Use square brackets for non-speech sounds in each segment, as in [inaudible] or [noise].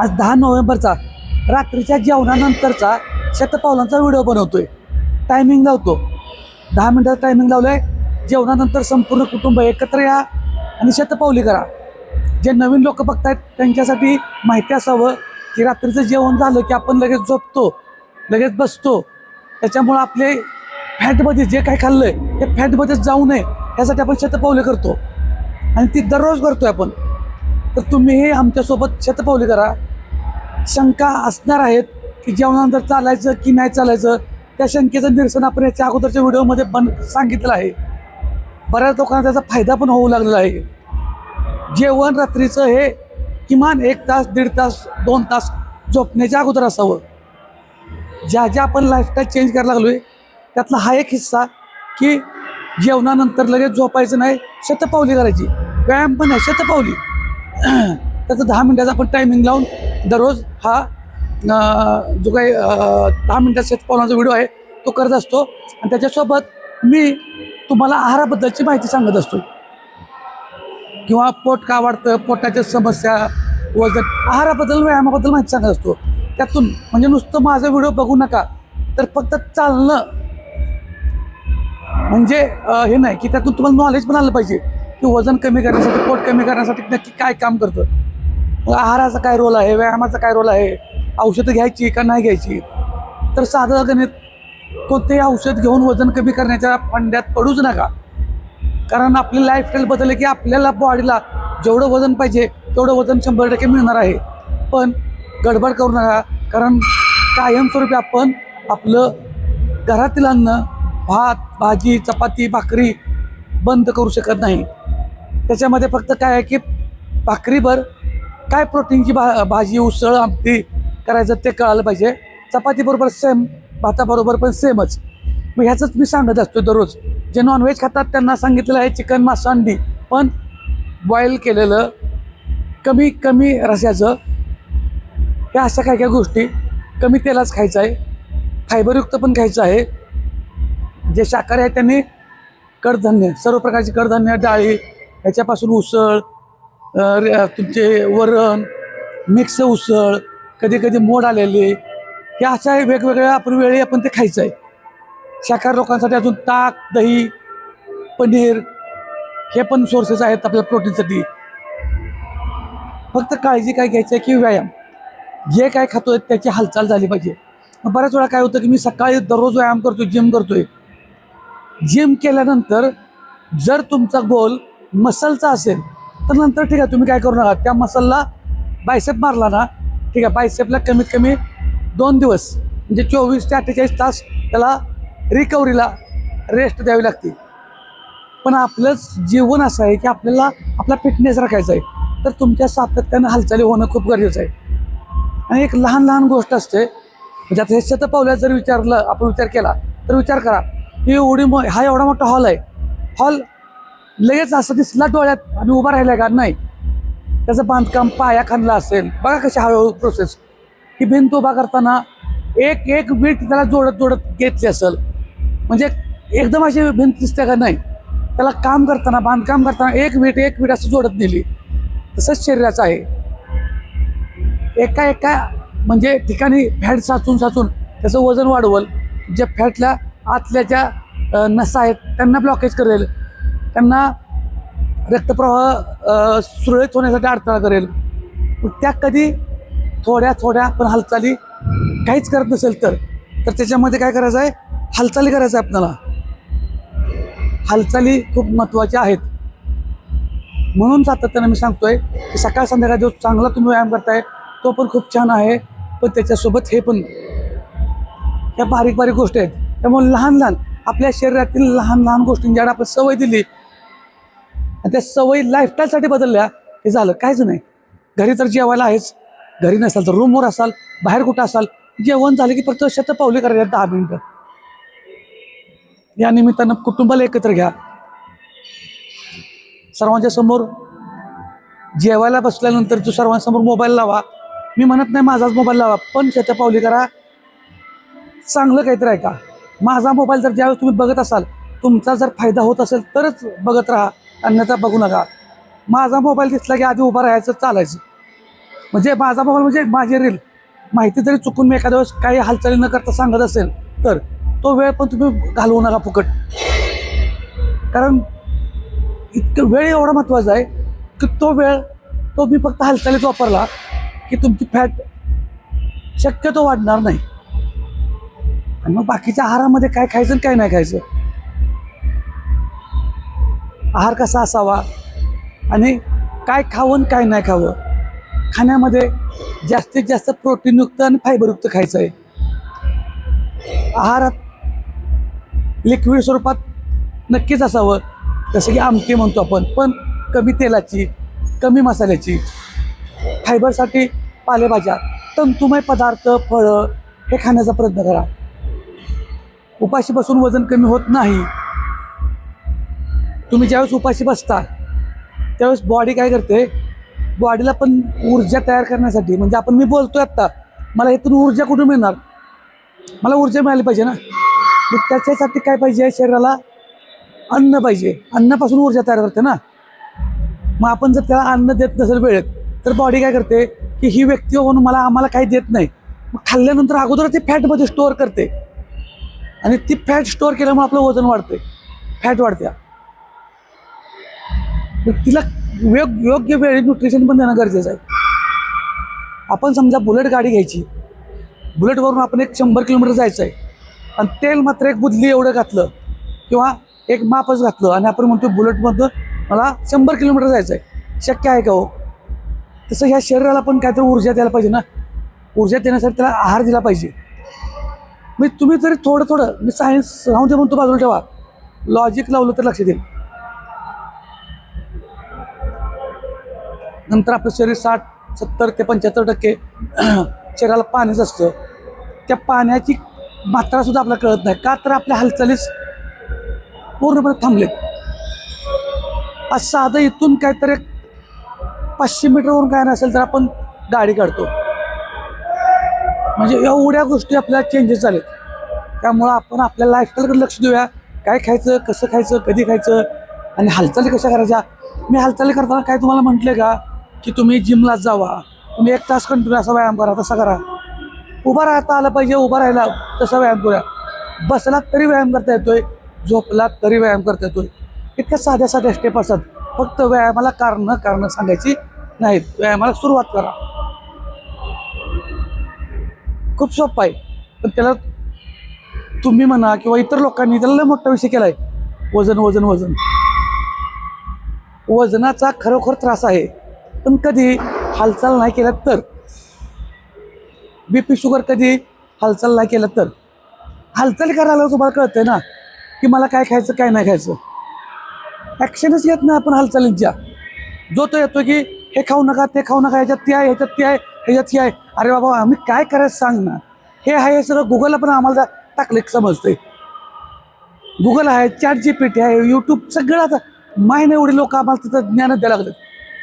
आज दहा नोव्हेंबरचा रात्रीच्या जेवणानंतरचा शतपावलांचा व्हिडिओ बनवतोय. टायमिंग लावतो. दहा मिनटाचं टायमिंग लावलं आहे जेवणानंतर संपूर्ण कुटुंब एकत्र या आणि शतपावली करा. जे नवीन लोक बघतायत त्यांच्यासाठी माहिती असावं की रात्रीचं जेवण झालं की आपण लगेच झोपतो लगेच बसतो. त्याच्यामुळं आपले फॅटमध्ये जे काही खाल्लं आहे ते फॅटमध्ये जाऊ नये. यासाठी आपण शतपावली करतो. आणि ती दररोज करतो आपण. तर तुम्हीही आमच्यासोबत शतपावली करा. शंका असणार आहेत की जेवणानंतर चालायचं की नाही चालायचं त्या शंकेचं निरसन आपण याच्या अगोदरच्या व्हिडिओमध्ये बन सांगितलं आहे. बऱ्याच लोकांना त्याचा फायदा पण होऊ लागलेला आहे. जेवण रात्रीचं हे किमान एक तास दीड तास दोन तास झोपण्याच्या अगोदर असावं. ज्या ज्या आपण लाईफस्टाईल चेंज करायला लागलो आहे त्यातला हा एक हिस्सा की जेवणानंतर लगेच झोपायचं नाही शतपावली करायची. व्यायाम पण आहे शतपावली. [clears throat] त्याचं दहा मिनटाचा आपण टायमिंग लावून दररोज हा जो काही दहा मिनटात शेतपावनाचा व्हिडिओ आहे तो करत असतो. आणि त्याच्यासोबत मी तुम्हाला आहाराबद्दलची माहिती सांगत असतो. किंवा पोट का वाढतं पोटाच्या समस्या वजन आहाराबद्दल व्यायामाबद्दल माहिती सांगत असतो. त्यातून म्हणजे नुसतं माझा व्हिडिओ बघू नका तर फक्त चालणं. म्हणजे हे नाही की त्यातून तुम्हाला नॉलेज पण आलं पाहिजे की वजन कमी करण्यासाठी पोट कमी करण्यासाठी नक्की काय काम करतं. मग आहाराचा काय रोल आहे? व्यायामाचा काय रोल आहे? औषधं घ्यायची का नाही घ्यायची? तर साधं गणित कोणतेही औषध घेऊन वजन कमी करण्याच्या फंड्यात पडूच नका. कारण आपली लाईफस्टाईल बदलली की आपल्याला बॉडीला जेवढं वजन पाहिजे तेवढं वजन शंभर टक्के मिळणार आहे. पण गडबड करू नका. कारण कायमस्वरूपी आपण आपलं घरातील अन्न भात भाजी चपाती भाकरी बंद करू शकत नाही. त्याच्यामध्ये फक्त काय आहे की भाकरीभर काय प्रोटीनची भा भाजी उसळ आमटी करायचं ते कळालं पाहिजे. चपातीबरोबर सेम भाताबरोबर पण सेमच मग ह्याचंच मी सांगत असतो दररोज. जे नॉनव्हेज खातात त्यांना सांगितलेलं आहे चिकन मास अंडी पण बॉईल केलेलं कमी कमी रस्याचं ह्या अशा काय काय गोष्टी कमी तेलाच खायचं आहे. फायबरयुक्त पण खायचं आहे. जे शाकाहारी आहेत त्यांनी कडधान्य सर्व प्रकारची कडधान्य डाळी ह्याच्यापासून उसळ तुमचे वरण मिक्स उसळ कधी कधी मोड आलेले हे अशा वेगवेगळ्या आपण वेळी आपण ते खायचं आहे. शाकाहारी लोकांसाठी अजून ताक दही पनीर हे पण सोर्सेस आहेत आपल्या प्रोटीनसाठी फक्त काळजी काय घ्यायची आहे की व्यायाम. जे काय खातोय त्याची हालचाल झाली पाहिजे. बऱ्याच वेळा काय होतं की मी सकाळी दररोज व्यायाम करतोय जिम करतोय. जिम केल्यानंतर जर तुमचा गोल मसलचा असेल तर नंतर ठीक आहे तुम्ही काय करू नका. त्या मसलला बायसेप मारला ना ठीक आहे बायसेपला कमीत कमी दोन दिवस म्हणजे चोवीस ते अठ्ठेचाळीस तास त्याला रिकव्हरीला रेस्ट द्यावी लागते. पण आपलं जीवन असं आहे की आपल्याला आपला फिटनेस राखायचा आहे. तर तुमच्या सातत्यानं हालचाली होणं खूप गरजेचं आहे. आणि एक लहान लहान गोष्ट असते म्हणजे आता हे शतपावल्या जर विचारलं आपण विचार केला तर विचार करा ही एवढी मो हा एवढा मोठा हॉल आहे. हॉल लगेच असं दिसला डोळ्यात आणि उभा राहिला का? नाही. त्याचं बांधकाम पाया खांदला असेल. बघा कशी हळूहळू प्रोसेस ही भिंत उभा करताना एक एक वीट त्याला जोडत जोडत घेतली असेल. म्हणजे एकदम अशी भिंत दिसते का? नाही. त्याला काम करताना बांधकाम करताना एक वीट एक वीट असं जोडत नेली. तसंच शरीराचं आहे. एका एका म्हणजे ठिकाणी फॅट साचून साचून त्याचं वजन वाढवल. ज्या फॅटल्या आतल्या ज्या नसा आहेत त्यांना ब्लॉकेज करेल. त्यांना रक्तप्रवाह सुरळीत होण्यासाठी अडथळा करेल. त्या कधी थोड्या थोड्या आपण हालचाली काहीच करत नसेल तर तर त्याच्यामध्ये काय करायचं आहे? हालचाली करायचं आहे आपल्याला. हालचाली खूप महत्त्वाच्या आहेत. म्हणून सातत्यानं मी सांगतोय की सकाळ संध्याकाळ जो चांगला तुम्ही व्यायाम करताय तो पण खूप छान आहे पण त्याच्यासोबत हे पण. ह्या बारीक बारीक गोष्टी आहेत. त्यामुळे लहान लहान आपल्या शरीरातील लहान लहान गोष्टींच्याकडे आपण सवय दिली आणि त्या सवयी लाईफस्टाईलसाठी बदलल्या हे झालं. काहीच नाही. घरी तर जेवायला आहेच. घरी नसाल तर रूमवर असाल बाहेर कुठं असाल जेवण झालं की फक्त शतपावली करायला दहा मिनटं. या निमित्तानं कुटुंबाला एकत्र घ्या. सर्वांच्या समोर जेवायला बसल्यानंतर तू सर्वांसमोर मोबाईल लावा. मी म्हणत नाही माझाच मोबाईल लावा पण शतपावली करा. चांगलं काहीतरी आहे का माझा मोबाईल जर ज्यावेळेस तुम्ही बघत असाल तुमचा जर फायदा होत असेल तरच बघत राहा. अन्यथा बघू नका. माझा मोबाईल दिसला की आधी उभा राहायचं चालायचं. म्हणजे माझा मोबाईल म्हणजे माझे रील माहिती जरी चुकून मी एखाद्या वेळेस काही हालचाली न करता सांगत असेल तर तो वेळ पण तुम्ही घालवू नका फुकट. कारण इतकं वेळ एवढा महत्त्वाचा आहे की तो वेळ तो मी फक्त हालचालीत वापरला की तुमची फॅट शक्यतो वाढणार नाही. आणि मग बाकीच्या आहारामध्ये काय खायचं आणि काय नाही खायचं? आहार कसा असावा आणि काय खावं आणि काय नाही खावं? खाण्यामध्ये जास्तीत जास्त प्रोटीनयुक्त आणि फायबरयुक्त खायचं आहे. आहारात लिक्विड स्वरूपात नक्कीच असावं. जसं की आमटी म्हणतो आपण पण कमी तेलाची कमी मसाल्याची. फायबरसाठी पालेभाज्या तंतुमय पदार्थ फळं हे खाण्याचा प्रयत्न करा. उपाशी बसून वजन कमी होत नाही. तुम्ही ज्यावेळेस उपाशी बसता त्यावेळेस बॉडी काय करते? बॉडीला पण ऊर्जा तयार करण्यासाठी म्हणजे आपण मी बोलतोय आत्ता मला इथून ऊर्जा कुठून मिळणार? मला ऊर्जा मिळाली पाहिजे ना? मग त्याच्यासाठी काय पाहिजे? शरीराला अन्न पाहिजे. अन्नापासून ऊर्जा तयार करते ना? मग आपण जर त्याला अन्न देत नसेल वेळेत तर बॉडी काय करते? की ही व्यक्ती होऊन मला आम्हाला काही देत नाही. मग खाल्ल्यानंतर अगोदर ते फॅटमध्ये स्टोअर करते. आणि ती फॅट स्टोअर केल्यामुळे आपलं वजन वाढते. फॅट वाढते. तिला योग योग्य वेळी न्यूट्रिशन पण देणं गरजेचं आहे. आपण समजा बुलेट गाडी घ्यायची. बुलेटवरून आपण एक शंभर किलोमीटर जायचं आहे. आणि तेल मात्र एक बुदली एवढं घातलं किंवा एक मापच घातलं आणि आपण म्हणतो बुलेटमधनं मला शंभर किलोमीटर जायचं आहे. शक्य आहे का हो? तसं ह्या शरीराला पण काहीतरी ऊर्जा द्यायला पाहिजे ना. ऊर्जा देण्यासाठी त्याला आहार दिला पाहिजे. मी तुम्ही तरी थोडं थोडं मी सायन्स राहून ते म्हणतो बाजूला ठेवा. लॉजिक लावलं तर लक्ष देईल. नंतर आपलं शरीर साठ सत्तर ते पंच्याहत्तर टक्के [clears throat] शरीराला पाणीच असतं. त्या पाण्याची मात्रासुद्धा आपल्याला कळत नाही. का तर आपल्या हालचालीस पूर्णपणे थांबलेत. आज साधं इथून काहीतरी पाचशे मीटरवरून काय नसेल तर आपण गाडी काढतो. म्हणजे एवढ्या गोष्टी आपल्याला चेंजेस झालेत. त्यामुळं आपण आपल्या लाईफस्टाईलकडे लक्ष देऊया. काय खायचं कसं खायचं कधी खायचं आणि हालचाली कशा करायच्या? मी हालचाली करताना काय तुम्हाला म्हटलं का? की तुम्ही जिमला जावा. तुम्ही एक तास कंटिन्यू असा व्यायाम करा तसा करा. उभा राहता आलं पाहिजे उभा राहायला तसा व्यायाम करूया. बसलात तरी व्यायाम करता येतोय झोपलात तरी व्यायाम करता येतोय. इतक्या साध्या साध्या स्टेप असतात. फक्त व्यायामाला कारणं कारणं सांगायची नाहीत. व्यायामाला सुरुवात करा. खूप सोपं आहे. पण त्याला तुम्ही म्हणा किंवा इतर लोकांनी त्याला लय मोठा विषय केला आहे वजन वजन वजन. वजनाचा खरोखर त्रास आहे. पण कधी हालचाल नाही केल्या तर? बी पी शुगर कधी हालचाल नाही केलं तर? हालचाल करायला तुम्हाला कळतंय ना की मला काय खायचं काय नाही खायचं? ॲक्शनच घेत नाही आपण हालचालींच्या. जो तो येतो की हे खाऊ नका ते खाऊ नका ह्याच्यात ते आहे ह्याच्यात ते आहे ह्याच्यात हे आहे. अरे बाबा आम्ही काय करायचं सांग ना. हे आहे हे सगळं गुगलला पण आम्हाला टाकले समजते गुगल आहे चॅट जी पी टी आहे यूट्यूब सगळं आता. माहिती एवढे लोक आम्हाला तिथं ज्ञान द्यायला लागलेत.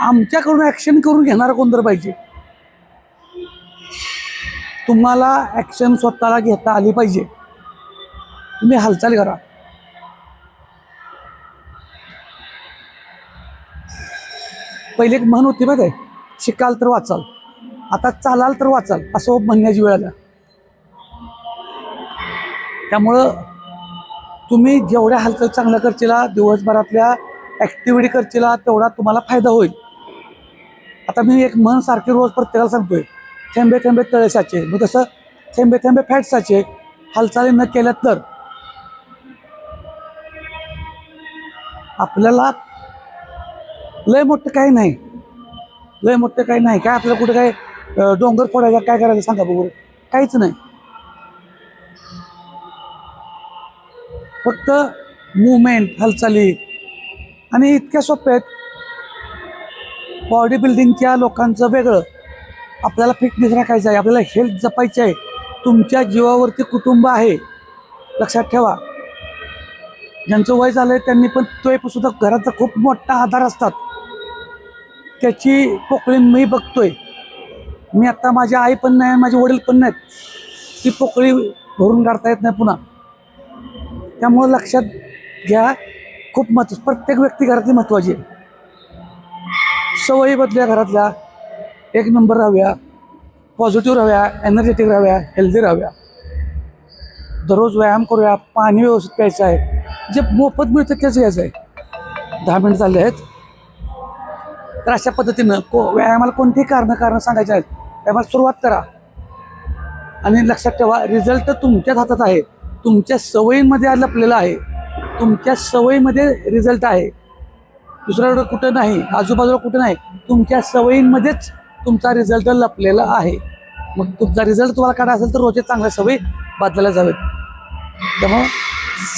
आमच्याकडून ॲक्शन करून घेणारं कोण तर पाहिजे? तुम्हाला ॲक्शन स्वतःला घेता आली पाहिजे. तुम्ही हालचाल करा. पहिले एक म्हण होती माहिती शिकाल तर वाचाल आता चालाल तर वाचाल असं म्हणण्याची वेळ आल्या त्यामुळं तुम्ही जेवढ्या हालचाल चांगल्या करचिला दिवसभरातल्या ॲक्टिव्हिटी करचिला तेवढा तुम्हाला फायदा होईल. आता मी एक मन सारखी रोज प्रत्येकाला सांगतोय थेंबे थेंबे तळे साचे. मग तसं थेंबे थेंबे फॅट साचे. हालचाली न केल्या तर. आपल्याला लय मोठं काही नाही. लय मोठं काही नाही. काय आपल्याला कुठं काय डोंगर फोडायचा काय करायचं सांगा बघू. काहीच नाही. फक्त मुवमेंट हालचाली. आणि इतक्या सोप्या आहेत. बॉडी बिल्डिंगच्या लोकांचं वेगळं. आपल्याला फिटनेस राखायचं आहे आपल्याला हेल्थ जपायची आहे. तुमच्या जीवावरती कुटुंब आहे. लक्षात ठेवा. ज्यांचं वय झालं आहे त्यांनी पण तो सुद्धा घराचा खूप मोठा आधार असतात. त्याची पोकळी मी बघतोय. मी आत्ता माझी आई पण नाही माझे वडील पण नाहीत. ती पोकळी भरून काढता येत नाही पुन्हा. त्यामुळं लक्षात घ्या खूप महत्त्व प्रत्येक व्यक्ती घरातली महत्त्वाची आहे. सवयी बदल्या घरातल्या. एक नंबर राहूया. पॉझिटिव्ह राहूया एनर्जेटिक राहूया हेल्दी राहूया. दररोज व्यायाम करूया पाणी व्यवस्थित प्यायचं आहे. जे मोफत मिळतं तेच घ्यायचं आहे. दहा मिनिटं झाले आहेत. तर अशा पद्धतीनं को व्यायामाला कोणतीही कारणं कारणं सांगायची आहेत व्यायामाला सुरुवात करा. आणि लक्षात ठेवा रिझल्ट तुमच्याच हातात आहे. तुमच्या सवयींमध्ये लपलेला आहे. तुमच्या सवयीमध्ये रिझल्ट आहे. दुसऱ्याकडे कुठं नाही आजूबाजूला कुठं नाही तुमच्या सवयींमध्येच तुमचा रिझल्ट लपलेला आहे. मग तुमचा रिझल्ट तुम्हाला काढा असेल तर रोजचे चांगल्या सवयी बदलायला जावेत. त्यामुळं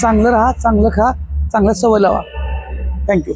चांगलं राहा चांगलं खा चांगलं सवय लावा. थँक्यू